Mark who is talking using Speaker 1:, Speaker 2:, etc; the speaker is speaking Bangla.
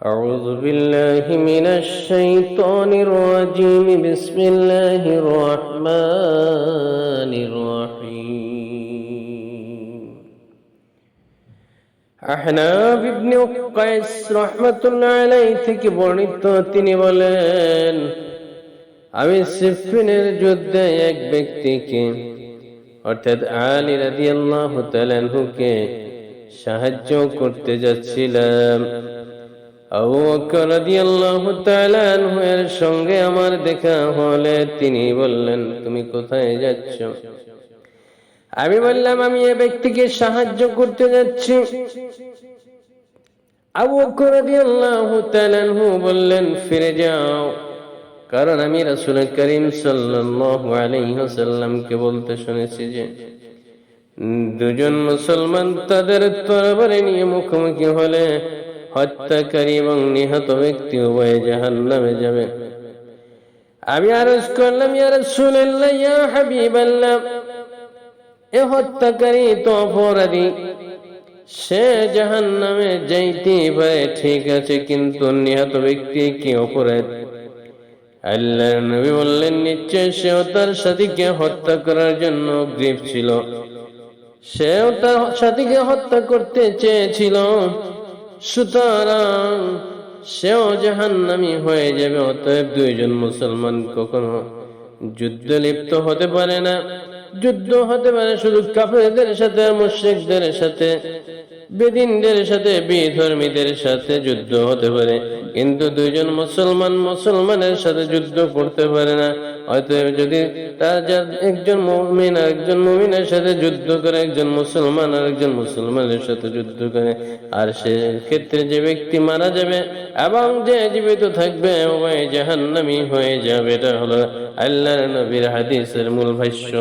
Speaker 1: أعوذ بالله من الشيطان الرجيم بسم الله الرحمن الرحيم আহনাব ইবনে কাইস রহমাতুল্লাহ আলাইহি থেকে বর্ণিত তিনি বলেন আমি সিফিনের যুদ্ধে এক ব্যক্তিকে অর্থাৎ আলী রাদিয়াল্লাহু তাআলাকে সাহায্য করতে যাচ্ছিলাম। সঙ্গে আমার দেখা হলে তিনি বললেন, তুমি কোথায় যাচ্ছ? আমি বললাম, আমি ব্যক্তিকে সাহায্য করতে যাচ্ছি। আবু বললেন, ফিরে যাও। কারণ আমি রাসূল করিম সাল্লাল্লাহু আলাইহি বলতে শুনেছি যে দুজন মুসলমান তাদের তরবারি নিয়ে মুখোমুখি হলে হত্যাকারী এবং নিহত ব্যক্তি উভয়ে জাহান্নামে যাবে। আমি আরজ করলাম, ইয়া রাসূলুল্লাহ, ইয়া হাবিবাল্লাহ, এ হত্যাকারী তো অপরাধী। সে জাহান নামে যাইতে পারে, ঠিক আছে, কিন্তু নিহত ব্যক্তি কি অপরাধ? আল্লাহ নবী বললেন নিশ্চয় সেও তার সাথীকে হত্যা করার জন্য গ্রিপ ছিল। সেও তার সাথীকে হত্যা করতে চেয়েছিল। সুতরাং সেও জাহান্নামী হয়ে যাবে, অতএব দুইজন মুসলমান কখনো যুদ্ধ লিপ্ত হতে পারে না। যুদ্ধ হতে পারে শুধু কাফেরদের সাথে, মুশ্রিকদের সাথে, বেদিনদের সাথে, বিধর্মীদের সাথে যুদ্ধ হতে পারে। কিন্তু দুইজন মুসলমান মুসলমানের সাথে যুদ্ধ করতে পারে না। অতএব যদি তার একজন মুমিন আর একজন মুমিনের সাথে যুদ্ধ করে, একজন মুসলমান আর একজন মুসলমানের সাথে যুদ্ধ করে, আর সে ক্ষেত্রে যে ব্যক্তি মারা যাবে এবং যে জীবিত থাকবে ওই জাহান্নামি হয়ে যাবে। এটা হলো আল্লাহর নবীর হাদিসের মূল ভাষ্য।